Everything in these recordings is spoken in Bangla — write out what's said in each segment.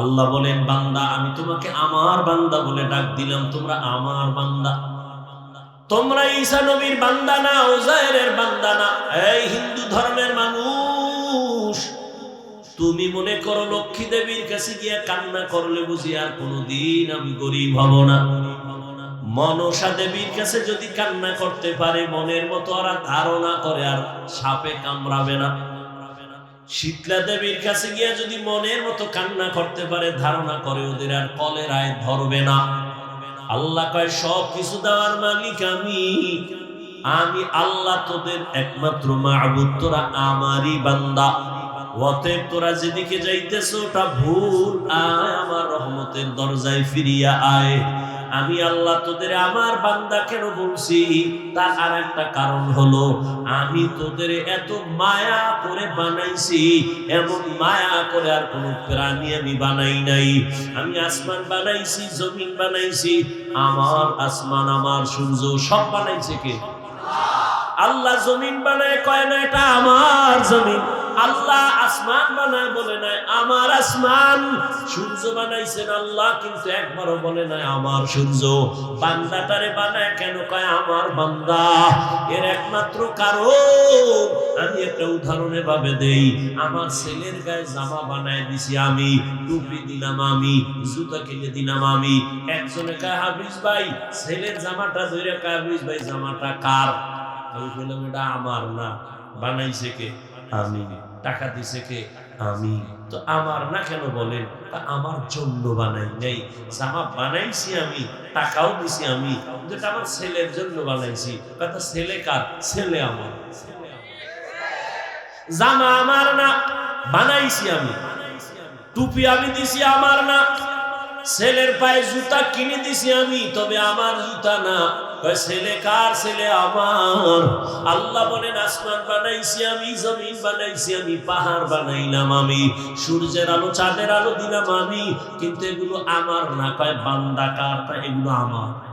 আল্লাহ বলেন, বান্দা, আমি তোমাকে আমার বান্দা বলে ডাক দিলাম, তোমরা আমার বান্দা। তোমরা ঈসা নবীর বান্দা না ওজায়ের বান্দা না। এই হিন্দু ধর্মের মানুষ, তুমি মনে করো লক্ষ্মী দেবীর কাছে গিয়া কান্না করলে বুঝি আর কোনোদিন আমি গরিব হব না। মনসা দেবীর কাছে যদি কান্না করতে পারে, মনের মতো আর ধারণা করে আর সাপে কামড়াবে না। শীতলা দেবীর কাছে গিয়া যদি মনের মতো কান্না করতে পারে, ধারণা করে ওদের আর কলেরায় ধরবে না। আল্লাহ কয় সব কিছু দেওয়ার মালিক আমি। আমি আল্লাহ তোদের একমাত্র মাহবুদ তোরা আমারই বান্দা। অতএব তোরা যেদিকে যাইতেছ, ওটা ভুল। আয় আমার রহমতের দরজায় ফিরিয়া আয়। আমি আল্লাহ তোদের আমার বান্দা কেন বলছি? তার আর একটা কারণ হলো, আমি তোদের এত মায়া করে বানাইছি, এমন মায়া করে আর কোন প্রাণী আমি বানাই নাই। আমি আসমান বানাইছি, জমিন বানাইছি, আমার আসমান, আমার সূর্য, সব বানাইছে কে? আল্লাহ জমিন বানায়, কয় না, এটা আমার জমিন। আল্লাহ আসমান বানায় বলে নাই, আমার আসমান। সূর্য বানাইছেন আল্লাহ, কিন্তু একবারও বলে নাই, আমার সূর্য। বান্দাটারে বানায় কেন কয়, আমার বান্দা? এর একমাত্র কারণ, আমি একটা উদাহরণে ভাবে দেই, আমার ছেলের গায়ে জামা বানায় দিছি আমি, টুপি দিলাম আমি, জুতা কিনে দিলাম আমি। একজনে কয়, হাফিজ ভাই, ছেলের জামাটা ধরে কয়, হাফিজ ভাই, জামাটা কার? আমি বললাম এটা আমার না, বানাইছে কে? আমি। টাকা দিছে কে? আমি। তো আমার না কেন বলেন? তা আমার জন্য বানাই নাই। জামা বানাইছি আমি, টাকাও দিছি আমি। যেটা আমার ছেলের জন্য বানাইছি। কথা ছেলে কার? ছেলে আমার। জামা আমার না, বানাইছি আমি। টুপি আমি দিছি আমার না। ছেলের পায়ে জুতা কিনে দিছি আমি, তবে আমার জুতা না। ছেলে কার ছেলে আমার? আল্লাহ বলেন, আসমান বানাইছি আমি, জমিন বানাইছি আমি, পাহাড় বানাইলাম আমি। সূর্যের আলো, চাঁদের আলো দিলাম আমি। কিন্তু এগুলো আমার না। কয়, বান্দা কার? এগুলো আমার।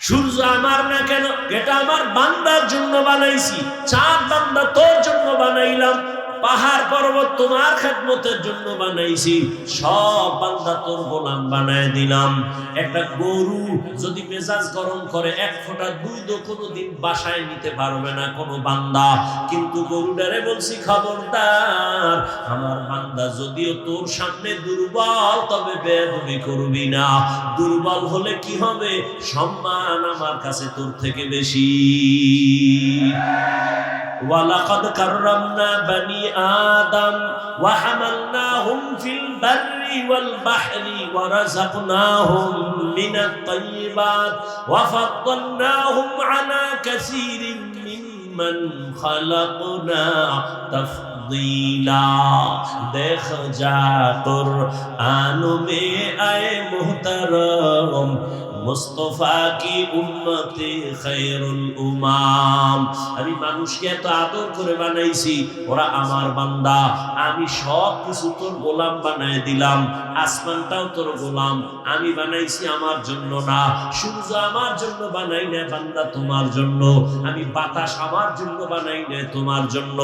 সূর্য আমার না কেন? এটা আমার বান্দার জন্য বানাইছি। চাঁদ বান্দা তোর জন্য বানাইলাম। পাহাড় পর্বত তোমার খেদমতের জন্য বানাইছি। সব বান্দা তোর গোলাম বানায় দিলাম। একটা গরু যদি মেজাজ গরম করে, এক ফোঁটা দুধ কোনো দিন বাসায় নিতে পারবে না কোনো বান্দা। কিন্তু গরুটারে বলছি, খবরদার, আমার বান্দা যদিও তোর সামনে দুর্বল, তবে বেদমি করবি না। দুর্বল হলে কি হবে? সম্মান আমার কাছে তোর থেকে বেশি। ওয়ালাকাদ কাররামনা বানি آدم وحملناهم في البر والبحر ورزقناهم من الطيبات وفضلناهم على كثير ممن خلقنا تفضيلا. دخ جا قرآن میں اے محترم মুস্তফা কি উম্মতে খায়রুল উমাম? আমি মানুষকে এত আদর করে বানাইছি, ওরা আমার বান্দা। আমি সব কিছু তোর গোলাম বানায় দিলাম, আসমানটাও তোর গোলাম। আমি বানাইছি আমার জন্য না, সূর্য আমার জন্য বানাই না বান্দা তোমার জন্য। আমি বাতাস আমার জন্য বানাই না তোমার জন্য।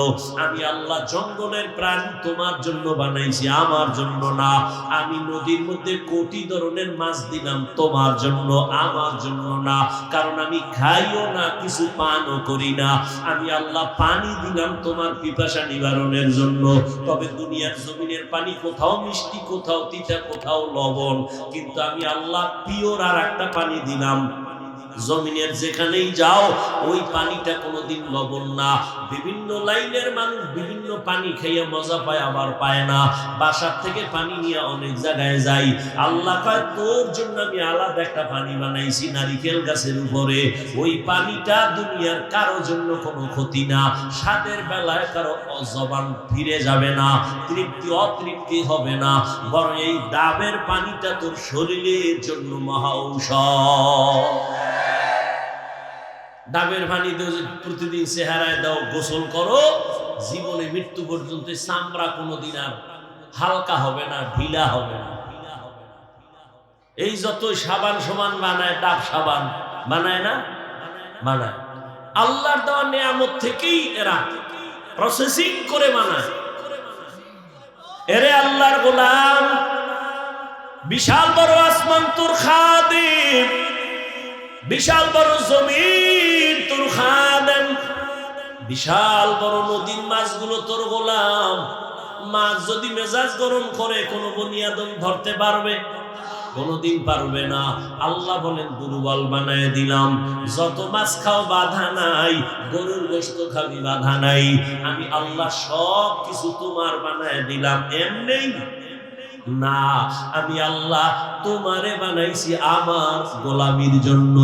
আমি আল্লাহ জঙ্গলের প্রাণী, তোমার জন্য বানাইছি, আমার জন্য না। আমি নদীর মধ্যে কোটি ধরনের মাছ দিলাম, তোমার জন্য। আমার জন্য না। কারণ আমি খাইও না, কিছু পানও করি না। আমি আল্লাহ পানি দিলাম তোমার পিপাসা নিবারণের জন্য। তবে দুনিয়ার জমিনের পানি কোথাও মিষ্টি, কোথাও তিতা, কোথাও লবণ। কিন্তু আমি আল্লাহ পিওর আর একটা পানি দিলাম। জমিনের যেখানেই যাও, ওই পানিটা কোনোদিন লবণ না। বিভিন্ন লাইনের মানুষ বিভিন্ন পানি খেয়ে মজা পায়, আবার পায় না। বাসার থেকে পানি নিয়ে অনেক জায়গায় যাই। আল্লাহ কয়, তোর জন্য আমি আলাদা একটা পানি বানাইছি নারিকেল গাছের উপরে। ওই পানিটা দুনিয়ার কারও জন্য কোনো ক্ষতি না। স্বাদের বেলায় কারও জবান ফিরে যাবে না। তৃপ্তি অতৃপ্তি হবে না। বরং এই ডাবের পানিটা তোর শরীরের জন্য মহা ঔষধ। ডাবের পানি প্রতিদিন চেহারায় দাও, গোসল করো, জীবনে মৃত্যু পর্যন্ত চামড়া কোনোদিন আর হালকা হবে না, ঢিলা হবে না। এই যত সাবান সমান বানায়, ডাব সাবান বানায় না? বানায়। আল্লাহর দেওয়া নিয়ামত থেকেই এরা প্রসেসিং করে বানায়। এরে আল্লাহর গোলাম, বিশাল বড় আসমান তোর খাদিম। বিশাল বড় জমিন, তোর খাদেম। বিশাল বড় নদীর মাছগুলো তোর গোলাম। মাছ যদি মেজাজ গরম করে, কোনো বনিয়াদম ধরতে পারবে? কোনোদিন পারবে না। আল্লাহ বলেন, দুর্বল বানায় দিলাম। যত মাছ খাও, বাধা নাই। গরুর গোস্ত খাবি, বাধা নাই। আমি আল্লাহ সব কিছু তোমার বানায় দিলাম। এমনি না আমি আল্লাহ তোমারে বানাইছি আমার গোলামির জন্য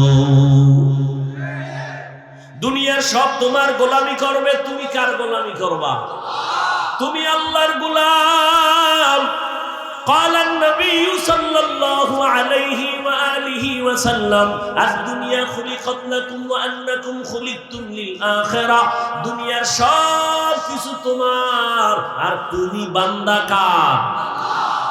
দুনিয়ার সব তোমার গোলামি করবে তুমি কার গোলামি করবা তুমি আল্লাহর গোলাম قال النبي صلى الله عليه وآله وسلم الدنيا خلقت لكم وأنكم خلقتم للآخرة দুনিয়ার সব কিছু তোমার আর তুমি বান্দা কার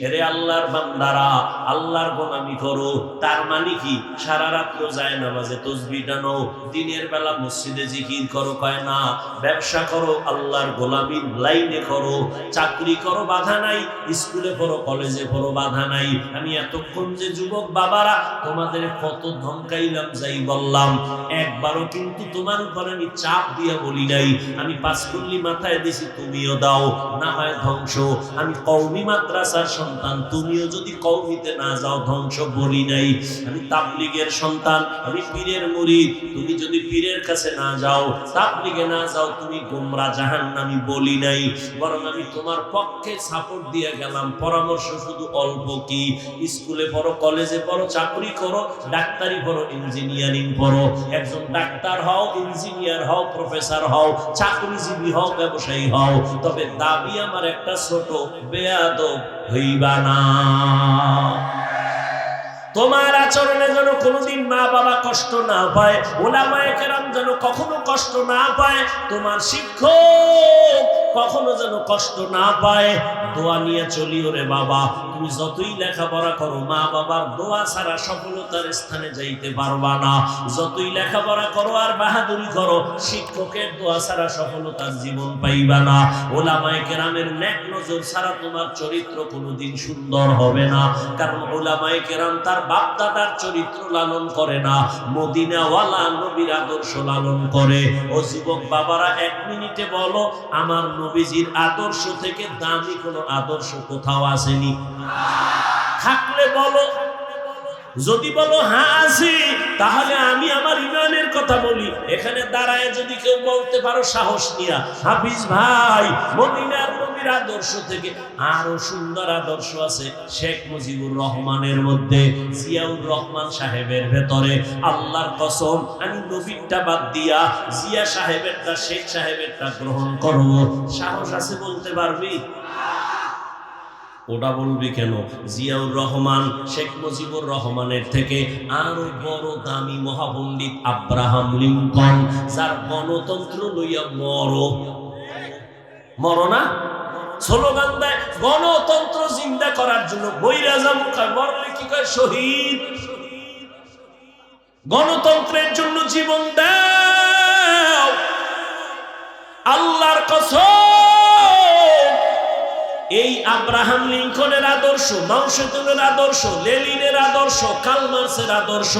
এরে আল্লাহর বান্দারা, আল্লাহর গোলামি করো। তার মানে কি? সারা রাত্র যায় নামাজে তসবি টানো, দিনের বেলা মসজিদে জিকির করো, কয় না? ব্যবসা করো, আল্লাহর গোলামির লাইনে করো। চাকরি করো, বাধা নাই। স্কুলে পড়ো, কলেজে পড়ো, বাধা নাই। আমি এতক্ষণ যে যুবক বাবারা, তোমাদের কত ধমকাইলাম, যাই বললাম। একবারও কিন্তু তোমার উপর আমি চাপ দিয়া বলি নাই। আমি পাঁচকুল্লি মাথায় দিছি, তুমিও দাও। না হয় ধ্বংস। আমি কৌমি মাদ্রাসার সন্তান, তুমিও যদি কৌমিতে না যাও, ধ্বংস বলি নাই। আমি তাবলিগের সন্তান, আমি পীরের মুরিদ। তুমি যদি পীরের কাছে না যাও, তাবলিগে না যাও, তুমি গোমরা জাহান আমি বলি নাই। বরং আমি তোমার পক্ষে সাপোর্ট দিয়ে গেলাম। পরামর্শ শুধু অল্প কি? স্কুলে পড়ো, কলেজে পড়ো, চাকরি করো, ডাক্তারি পড়ো, ইঞ্জিনিয়ারিং পড়ো। একজন ডাক্তার হও, ইঞ্জিনিয়ার হও, প্রফেসর হও, চাকরিজীবী হও, ব্যবসায়ী হও। তবে দাবি আমার একটা ছোট, বেয়াদব হইবা না। তোমার আচরণে যেন কোনোদিন মা বাবা কষ্ট না পায়, ওলামায়ে কেরাম যেন কখনো কষ্ট না পায়, তোমার শিক্ষক কখনো যেন কষ্ট না পায়, দোয়া নিয়ে চলিও রে বাবা। তুমি যতই লেখাপড়া করো, মা বাবার দোয়া ছাড়া সফলতার স্থানে যাইতে পারবা না। যতই লেখাপড়া করো আর বাহাদুরি করো, শিক্ষকের দোয়া ছাড়া সফলতার জীবন পাইবা না। ওলামায়ে কেরামের ন্যাক নজর ছাড়া তোমার চরিত্র কোনোদিন সুন্দর হবে না। কারণ ওলামায়ে কেরাম তার বাপ দাদার চরিত্র লালন করে না। মদিনাওয়ালা নবীর আদর্শ লালন করে। ও যুবক বাবারা, এক মিনিটে বলো, আমার নবীজির আদর্শ থেকে দামি কোনো আদর্শ কোথাও আসেনি। থাকলে বলো, যদি বলো হ্যাঁ আছি, তাহলে আমি আমার ইমানের কথা বলি। এখানে দাঁড়ায় যদি কেউ বলতে পারো সাহস নিয়া, হাফিজ ভাই, মদিনার নবীর আদর্শ থেকে আরও সুন্দর আদর্শ আছে শেখ মুজিবুর রহমানের মধ্যে, জিয়াউর রহমান সাহেবের ভেতরে। আল্লাহর কসম, আমি বাদ দিয়া জিয়া সাহেবেরটা, শেখ সাহেবেরটা গ্রহণ করব। সাহস আছে বলতে পারবি? ওটা বলবি কেন? জিয়াউর রহমান, শেখ মুজিবুর রহমানের থেকে আরও বড় দামি মহাপণ্ডিত আব্রাহাম লিঙ্কন, যার গণতন্ত্র লইয়া মর। মর না? স্লোগান দেয়, গণতন্ত্র জিন্দা করার জন্য বৈরাজা মুখার মরলে কি কয় শহীদ? গণতন্ত্রের জন্য জীবন দাও। আল্লাহর কসম। এই আব্রাহাম লিঙ্কনের আদর্শ মাউসেতুনের আদর্শ লেলিনের আদর্শ, কালমার্সের আদর্শ,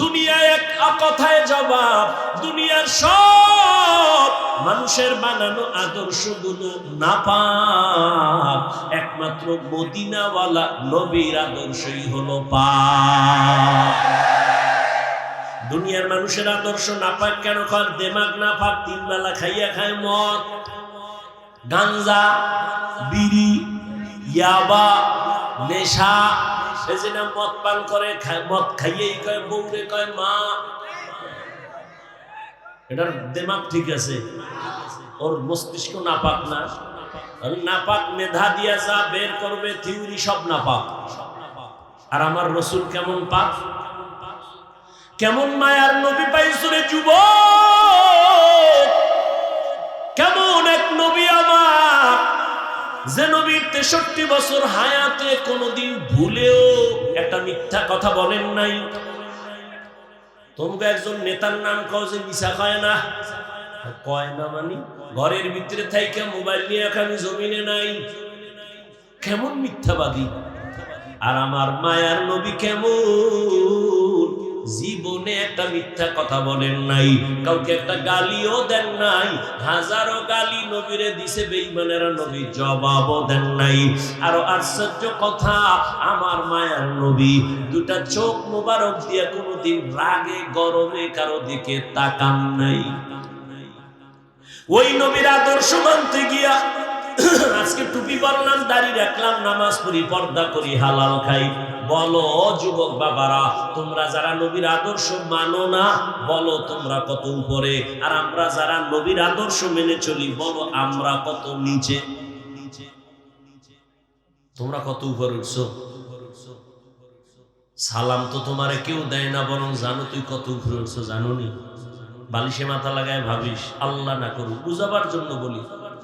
দুনিয়ায় এক কথায় জবাব, দুনিয়ার সব মানুষের বানানো আদর্শগুলো না পাক একমাত্র মদিনাওয়ালা নবীর আদর্শই হলো পাক। দুনিয়ার মানুষের আদর্শ না পাক কেন কর দেমাগ না পাক তিন বেলা খাইয়া খায় মদ। গাঞ্জা, বিড়ি, ইয়াবা, নেশা না মদ পান করে মদ খাইয়েই কয়, বউরে কয়, মা এটার দেমাগ ঠিক আছে। ওর মস্তিষ্ক নাপাক না। নাপাক মেধা দিয়া যা বের করবে থিউরি সব নাপাক। আর আমার রসুল কেমন পাক? কেমন মায়ার নবী পাইছরে যুব কেমন এক নবী আমার? যে নবীর তেষট্টি বছর হায়াতে কোনোদিন ভুলেও একটা মিথ্যা কথা বলেন নাই। তোমাকে একজন নেতার নাম কও যে মিশা কয় না। কয় না মানে? ঘরের ভিতরে থাইকে মোবাইল নিয়ে আমি জমিনে নাই। কেমন মিথ্যাবাদী? আর আমার মায়ার নবী কেমন? জীবনে একটা মিথ্যা কথা বলেন নাই, কাউকে একটা গালিও দেন নাই, হাজারো গালি নবীরে দিছে বেঈমানেরা নবী জবাবও দেন নাই। আরও আশ্চর্য কথা, আমার মায়ার নবী দুটা চোখ মোবারক দিয়ে কোনোদিন রাগে, গরমে কারও দিকে তাকান নাই। ওই নবীর আদর্শ মানতে গিয়া আজকে টুপি পরলাম, দাড়ি রাখলাম, নামাজ পড়ি, পর্দা করি, হালাল খাই। বলো যুবক বাবারা, তোমরা যারা নবীর আদর্শ মানো না, বলো তোমরা কত উপরে। আর আমরা যারা নবীর আদর্শ মেনে চলি, বলো আমরা কত নিচে। তোমরা কত উপরে উঠছো? সালাম তো তোমারে কেউ দেয় না, বরং জানো তুই কত উপরে উঠছো, জানো নি? বালিশে মাথা লাগায় ভাবিস, আল্লাহ না করুক, বুঝাবার জন্য বলি,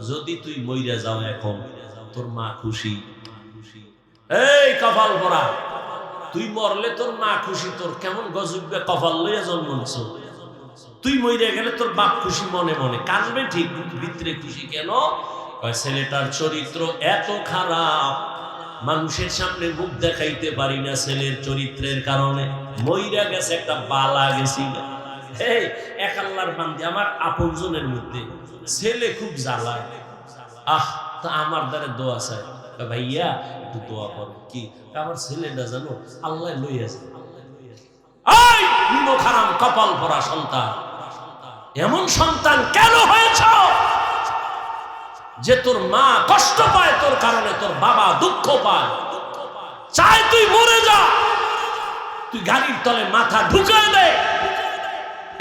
যদি তুই মইরা যাও এখন, তোর মা খুশি। এই কপাল পরা তুই মরলে তোর মা খুশি তোর কেমন গজবে কপাল লইয়া জন্ম নিছ? তুই মইরা গেলে তোর বাপ খুশি মনে মনে কানবে ঠিক ভিতরে খুশি কেন? ছেলেটার চরিত্র এত খারাপ মানুষের সামনে মুখ দেখাইতে পারি না ছেলের চরিত্রের কারণে। মইরা গেছে একটা বালা গেছি এই এক আল্লাহর আমার আপনজনের মধ্যে। ছেলে খুব জ্বালা আহ তা আমার দ্বারা দোয়া চাই কয়, ভাইয়া, একটু দোয়া কর। কি? আমার ছেলেটা জানো, আল্লাহ লই আছে এই খারাম কপাল পরা সন্তান। এমন সন্তান কেন হয়েছ? যে তোর মা কষ্ট পায়, তোর কারণে তোর বাবা দুঃখ পায়। চাই তুই মরে যা। তুই গাড়ির তলে মাথা ঢুকায় দে।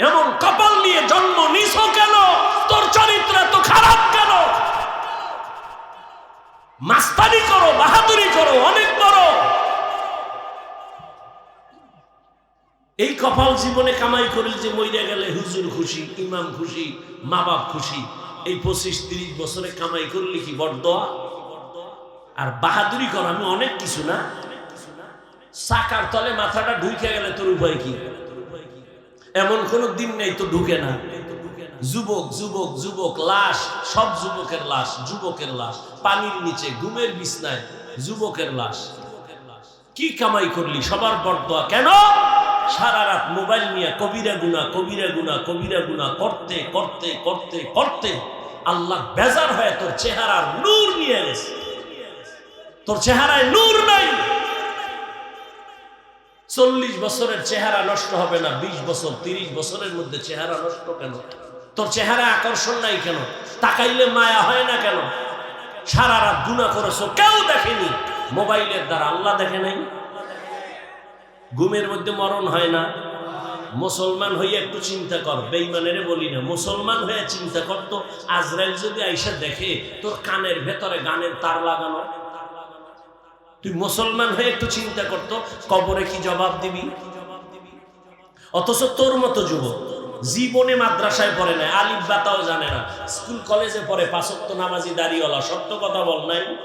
এমন কপাল নিয়ে জন্ম নিছ কেন? তোর চরিত্র এত খারাপ কেন? মাস্তানি করো, বাহাদুরি করো, অনেক বড়। এই কপাল জীবনে কামাই করিল যে মইরা গেলে হুজুর খুশি, ইমাম খুশি মা বাপ খুশি। এই পঁচিশ তিরিশ বছরে কামাই করলে কি বরদোয়া আর বাহাদুরি কর, আমি অনেক কিছু না। চাকার তলে মাথাটা ঢুকে গেলে তোর উপায় কি? এমন কোনো দিন নেই তো ঢুকে না। যুবক যুবক যুবক, লাশ, সব যুবকের লাশ যুবকের লাশ, পানির নিচে, ঘুমের বিছনায়, যুবকের লাশ। কি কামাই করলি? সবার বরদোয়া কেন? সারা রাত মোবাইল নিয়ে কবিরা গুনা কবিরা গুনা কবিরা গুনা করতে করতে করতে করতে আল্লাহ বেজার হয়ে তোর চেহারার নূর নিয়ে গেছে। তোর চেহারায় নূর নাই। চল্লিশ বছরের চেহারা নষ্ট হবে না, বিশ বছর, তিরিশ বছরের মধ্যে চেহারা নষ্ট কেন? তোর চেহারা আকর্ষণ নাই কেন? তাকাইলে মায়া হয় না কেন? সারা রাত গুণা করেছ, কেউ দেখেনি। মোবাইলের দ্বারা আল্লাহ দেখে নাই? ঘুমের মধ্যে মরণ হয় না? মুসলমান হয়ে একটু চিন্তা কর বেইমানের বলি না, মুসলমান হয়ে চিন্তা কর তো, আজরাইল যদি আইসা দেখে, তোর কানের ভেতরে গানের তার লাগানো। তুই মুসলমান হয়ে একটু চিন্তা করতো কবরে কি জবাব দিবি? অথচ তোর মতো যুবক। জীবনে মাদ্রাসায় পড়ে নাই, আলিফ বাতাও জানে না। স্কুল, কলেজে পড়ে পাঁচক্ত নামাজি দাঁড়িয়েওয়ালা সত্য কথা বল নাই?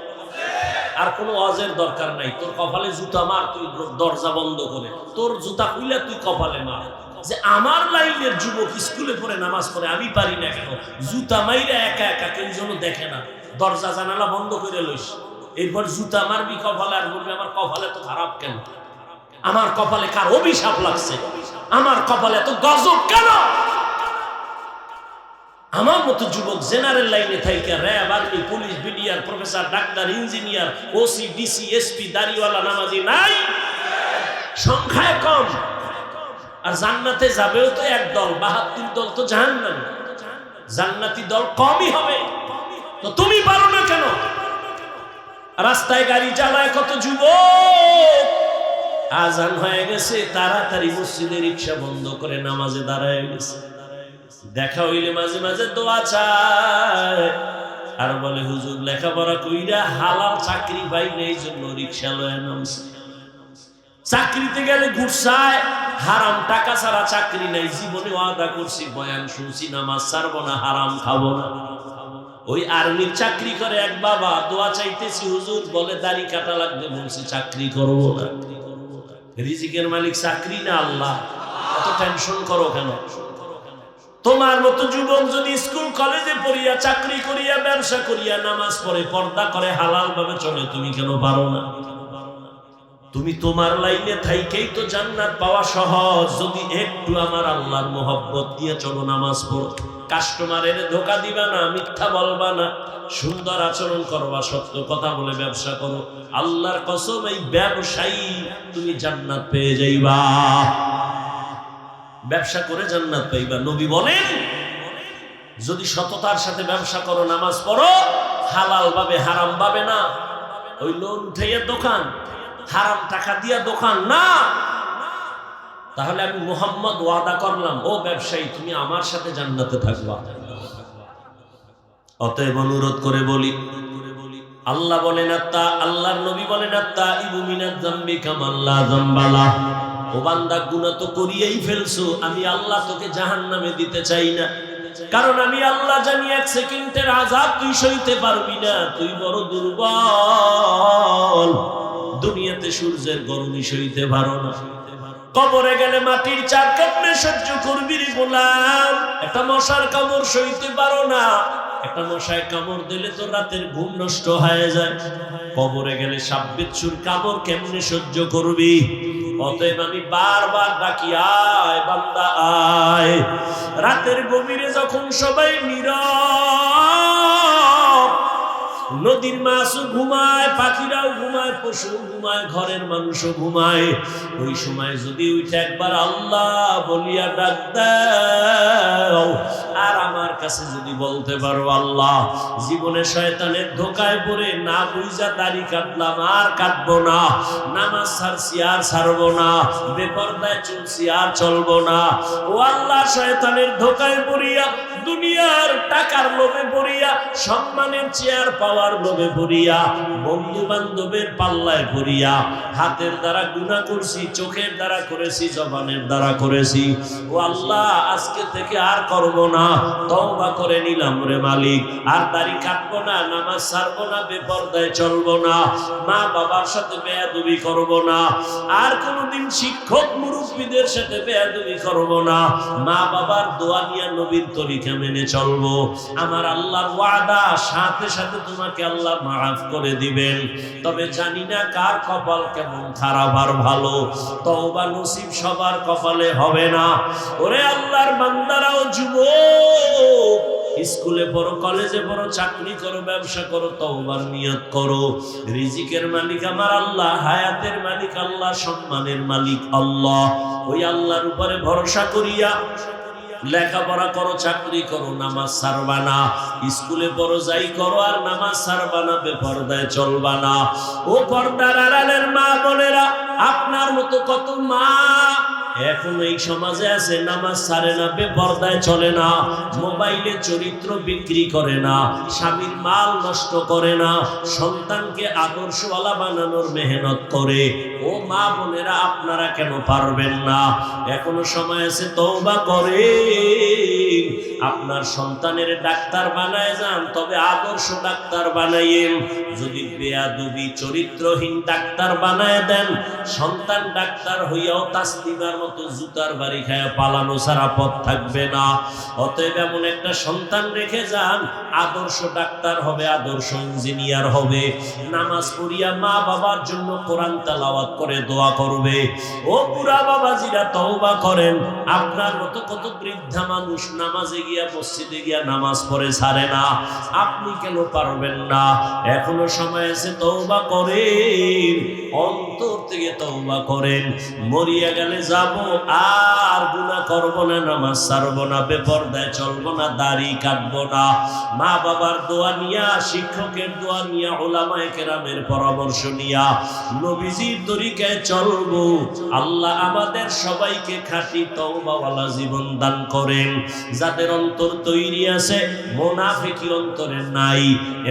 আর কোনো অজের দরকার নাই। তোর কপালে জুতা মার, তুই দরজা বন্ধ করে। তোর জুতা খুইলে, তুই কপালে মার। যে আমার লাইনের যুবক স্কুলে পড়ে, নামাজ পড়ে, আমি পারি না কেন? জুতা মাইরা একা একা কেউ যেন দেখে না। দরজা, জানালা বন্ধ করে লইস। এরপর জুতা মারবি কপালে, আর বলবি, আমার কপালে তো খারাপ কেন? আমার কপালে কার অভিশাপ লাগছে? আমার কপালে এত গজব কেন? আমার মতো যুবক জেনারেল লাইনে থাকে RAB, army, police, BDR, professor, doctor, engineer, OC, DC, SP, দাড়িওয়ালা, নামাজি নাই। সংখ্যায় কম। আর জান্নাতে যাবেও তো এক দল, বাহাত্তর দল তো জাহান্নাম। জান্নাতি দল কমই হবে। তো তুমি পারো না কেন? রাস্তায় গাড়ি চালায় কত যুবক? আজান হয়ে গেছে, তাড়াতাড়ি মসজিদে রিক্সা বন্ধ করে নামাজে দাঁড়ায় গেছে। দেখা হইলে মাঝে মাঝে দোয়া চায়। আর বলে, হুজুর, লেখাপড়া কইরা হালাল চাকরি পাই নেই জন্য রিক্সা লয়ে নামছে। চাকরিতে গেলে ঘুরসায় হারাম টাকা ছাড়া চাকরি নাই, জীবনে ওয়াদা করছি, বয়ান শুনছি, নামাজ ছাড়বো না, হারাম খাব না। ওই আর্মির চাকরি করে এক বাবা, দোয়া চাইতেছি, হুজুর, বলে, দাড়ি কাটা লাগবে, বলছি, চাকরি করব না। রিজিকের মালিক চাকরি না আল্লাহ? এত টেনশন করো কেন? তোমার মতো যুবক যদি স্কুল কলেজে পড়িয়া, চাকরি করিয়া, ব্যবসা করিয়া, নামাজ পড়ে, পর্দা করে হালাল ভাবে চলে, তুমি কেন পারো না? তুমি তোমার লাইনে থাইকেই তো জান্নাত পাওয়া সহজ। যদি একটু আমার আল্লাহর মোহব্বত দিয়ে চলো নামাজ পড়ো। কাস্টমারের ধোকা দিবা না, মিথ্যা বলবা না। সুন্দর আচরণ করবা, সত্য কথা বলে ব্যবসা করো। আল্লাহর কসম, এই ব্যবসায়ী তুমি জান্নাত পেয়ে যাইবা। ব্যবসা করে জান্নাত পাইবা। নবী বলেন, যদি সততার সাথে ব্যবসা করো, নামাজ পড়ো, হালাল ভাবে, হারাম ভাবে না। ওই লোন উঠাইয়া দোকান। হারাম টাকা দিয়া দোকান না। তাহলে আমি মোহাম্মদ ওয়াদা করলাম, ও ব্যবসায়ী, তুমি আমার সাথে জান্নাতে থাকবা। অতএব অনুরোধ করে বলি, আল্লাহ বলেন, আত্মা, আল্লাহর নবী বলেন, আত্মা ইবুমিনাত জাম্বি কামাল্লা জাম্বালা। ও বান্দা, গুনাহ তো করিয়েই ফেলছো, আমি আল্লাহ তোকে জাহান্নামে দিতে চাই না। কারণ আমি আল্লাহ জানি এক সেকেন্ডের আজাব তুই সইতে পারবি না, তুই বড় দুর্বল। দুনিয়াতে সূর্যের গরমই সইতে পারো না। কবরে গেলে মাটির চার কামড়ে সহ্য করবি গোলাম। একটা মশার কামড় সইতে পারো না। একটা মশায় কামড় দিলে তো রাতের ঘুম নষ্ট হয়ে যায়। কবরে গেলে সাপ বিচ্ছুর কামড় কেমনে সহ্য করবি? অতএব আমি বারবার ডাকি, আয় বান্দা, আয়। রাতের গভীরে যখন সবাই নীরব নদীর মাছও ঘুমায়, পাখিরাও ঘুমায় পশু ঘুমায়, ঘরের মানুষও ঘুমায়। ওই সময় যদি উঠে একবার আল্লাহ বলিয়া ডাক দাও আর আমার কাছে যদি বলতে পারো, আল্লাহ, জীবনে শয়তানের ধোকায় পড়ে না বুঝা দাড়ি কাটলাম, আর কাটবো না। নামাজ ছাড়ছি, আর ছাড়বো না। বেপরদায় চলছি, আর চলবো না। ও আল্লাহ, শয়তানের ধোকায় পড়িয়া, দুনিয়ার টাকার লোভে পড়িয়া, সম্মানের চেয়ার পাওয়ার লোভে পড়িয়া বন্ধু বান্ধবের পাল্লায় পড়িয়া, হাতের দ্বারা গুণা করছি, চোখের দ্বারা করেছি, জবানের দ্বারা করেছি। ও আল্লাহ, আজকে থেকে আর করব না। তওবা করে নিলাম রে মালিক। আর দাড়ি কাটবো না, নামাজ ছাড়বো না, বেপরদায় চলবো না, মা বাবার সাথে বেয়াদবি করব না, আর কোনোদিন শিক্ষক মুরব্বীদের সাথে বেয়াদবি করব না, মা বাবার দোয়া নিয়ে নবীর তরিকা মেনে চলবো। আমার আল্লাহর ওয়াদা, সাথে সাথে তোমাকে আল্লাহ মাফ করে দিবেন। তবে জানি না কার কপাল কেমন খারাপ আর ভালো। তওবা নসিব সবার কপালে হবে না। ওরে আল্লাহর বান্দারাও যুবক স্কুলে পড়ো, কলেজে পড়ো, চাকরি করো, ব্যবসা করো, তওবার নিয়ত করো। রিজিকের মালিক আমার আল্লাহ, হায়াতের মালিক আল্লাহ, সম্মানের মালিক আল্লাহ। ওই আল্লাহর উপরে ভরসা করিয়া লেখাপড়া করো, চাকরি করো, নামাজ সারবা না। স্কুলে পড়ো, যাই করো, আর নামাজ সারবা না, বেপর্দায় চলবা না। ও পর্দার আড়ালের মা বোনেরা, আপনার মতো কত মা এখন এই সমাজে আছে, নামাজ সারে না, বেপর্দায় চলে না, মোবাইলে চরিত্র বিক্রি করে না, স্বামীর মাল নষ্ট করে না, সন্তানকে আদর্শওয়ালা বানানোর মেহনত করে। ও মা বোনেরা, আপনারা কেন পারবেন না? এখনও সময় আছে তৌবা করে আপনার সন্তানের ডাক্তার বানায় যান, তবে আদর্শ ডাক্তার বানাইয়েন। যদি বেয়াদবি, চরিত্রহীন ডাক্তার বানায় দেন, সন্তান ডাক্তার হইয়াও তাসলিমার মতো জুতার বাড়ি খায় পালানো সারা পথ থাকবে না। অতএব এমন একটা সন্তান রেখে যান, আদর্শ ডাক্তার হবে, আদর্শ ইঞ্জিনিয়ার হবে। নামাজ পড়িয়া মা বাবার জন্য কোরআন তালাওয়াত করে, দোয়া করবে। ও পুরা বাবাজিরা তওবা করেন, আপনার মতো কত বৃদ্ধা মানুষ নামাজে গিয়া মসজিদে গিয়া নামাজ পড়ে ছাড়ে না। আপনি কেন পারবেন না? এখনও সময় আছে, তওবা করেন। অন্তর থেকে তওবা করেন। মরিয়া গেলে যাব, আর গুনাহ করব না, নামাজ ছাড়ব না, বেপরদায় চলব না, দাড়ি কাটব না। মা বাবার দোয়া নিয়া, শিক্ষকের দোয়া নিয়া, ওলামায়ে কেরামের পরামর্শ নিয়া, নবীজির তরিকায় চলবো। আল্লাহ আমাদের সবাইকে খাঁটি তওবাওয়ালা জীবন দান করেন। যাদের অন্তর তৈরি আছে মোনাফিকি অন্তরে নাই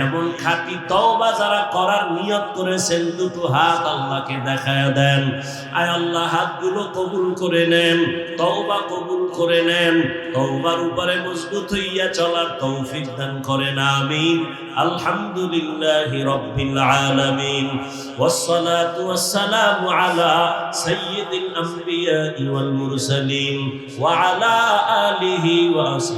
এমন খাঁটি তওবা যারা করার নিয়ত করেছেন দুটো হাত আল্লাহকে দেখায় দেন আয় আল্লাহ হাতগুলো কবুল করে নেন তওবা কবুল করে নেন তওবার উপরে মজবুত হইয়া চলার তৌফিক দান করেন আমিন আলহামদুলিল্লাহি রাব্বিল আলামিন والصلاة والسلام على سيد الأنبياء والمرسلين وعلى آله وأصحابه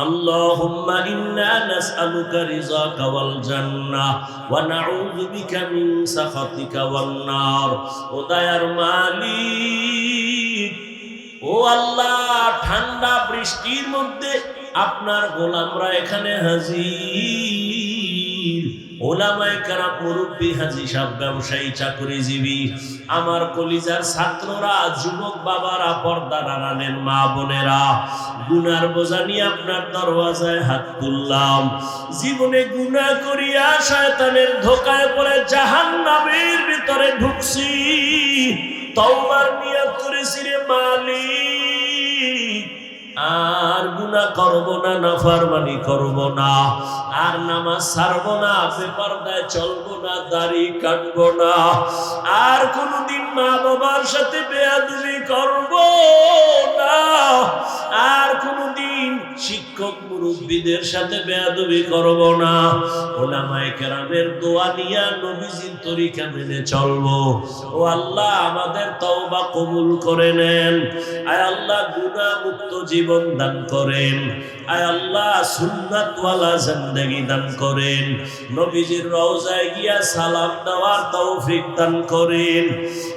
اللهم إنا نسألك رضاك والجنة ونعوذ بك من سخطك والنار ودير মালিক ও আল্লাহ ঠান্ডা বৃষ্টির মধ্যে আপনার গোলামরা এখানে হাজির ওলামায় কারা মুরব্বী হাজি সাহেব ব্যবসায়ী, চাকরিজীবী, আমার কলিজার ছাত্ররা, যুবক বাবারা, পর্দা রানানের মা বোনেরা। গুনার বোঝা নিয়ে আপনার দরওয়াজায় হাত তুললাম। জীবনে গুনাহ করিয়া শয়তানের ধোকায় পড়ে জাহান্নামের ভিতরে ঢুকছি। তওবার নিয়ত করেছি রে মালিক। গুনাহ করব না, নাফারমানি করব না। আর নামাজ ছাড়ব না, বেপরদায় চলব না, দাড়ি কাটব না। আর কোনদিন মা বাবার সাথে বেয়াদবি করব না। আর কোনদিন শিক্ষক মুরব্বীদের সাথে বেয়াদবি করব না। ওলামায়ে কেরামের দোয়া নিয়া নবীজির তরিকা মেনে চলবো। ও আল্লাহ, আমাদের তওবা কবুল করে নেন। আয় আল্লাহ গুনাহ মুক্ত জীবন দান করেন। আয় আল্লাহ, সুন্নাতওয়ালা জিন্দেগি দান করেন। নবীজির রওজায় গিয়া সালাম দেওয়ার তৌফিক দান করেন।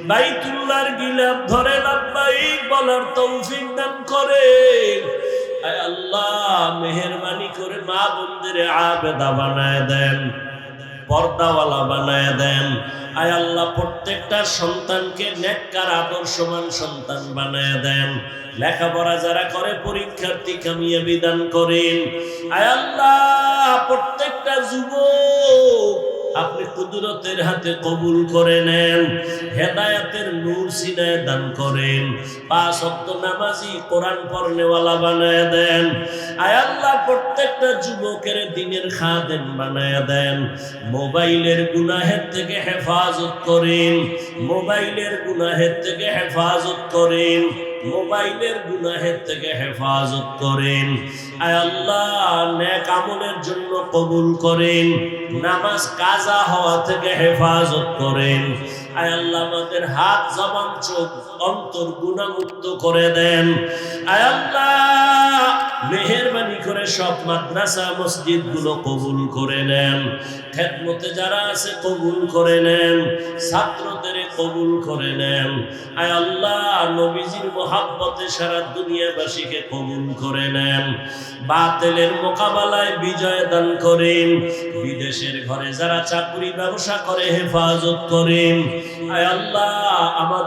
বাইতুল্লাহর গিলাফ ধরে লাব্বাইক বলার তৌফিক দান করেন। আল্লাহ, মেহেরবানি করে মা বোনদের আবেদা বানায় দেন, পর্দাওয়ালা বানায় দেন। আয় আল্লাহ, প্রত্যেকটা সন্তানকে নেককার আদর্শমান সন্তান বানায় দেন। লেখাপড়া যারা করে, পরীক্ষার্থী কামিয়াবি দান করেন। আয় আল্লাহ, প্রত্যেকটা যুবক আপনি কুদরতের হাতে কবুল করে নেন, হেদায়াতের নূর সিনায় দান করেন, পাঁচ অক্ত নামাজি কোরআন পড়নেওয়ালা বানায় দেন, আয় আল্লাহ প্রত্যেকটা যুবকের দিনের খাদেন বানায় দেন, মোবাইলের গুনাহের থেকে হেফাজত করেন, মোবাইলের গুনাহের থেকে হেফাজত করেন। মোবাইলের গুনাহের থেকে হেফাজত করেন। আয় আল্লাহ, নেক আমলের জন্য কবুল করেন। নামাজ কাজা হওয়া থেকে হেফাজত করেন। আয় আল্লাহ, আমাদের হাত, জবান, চোখ অন্তর গুণামুক্ত করে দেন। আয় আল্লাহ মেহেরবানি করে সব মাদ্রাসা মসজিদগুলো কবুল করে নেন। খেদমতে যারা আছে কবুল করে নেন, ছাত্রদের কবুল করে নেন। আয় আল্লাহ, নবীজির মোহাব্বতে সারা দুনিয়াবাসীকে কবুল করে নেন। বাতেলের মোকাবেলায় বিজয় দান করেন। বিদেশের ঘরে যারা চাকরি ব্যবসা করে, হেফাজত করেন। আয় আল্লাহ, আমাদের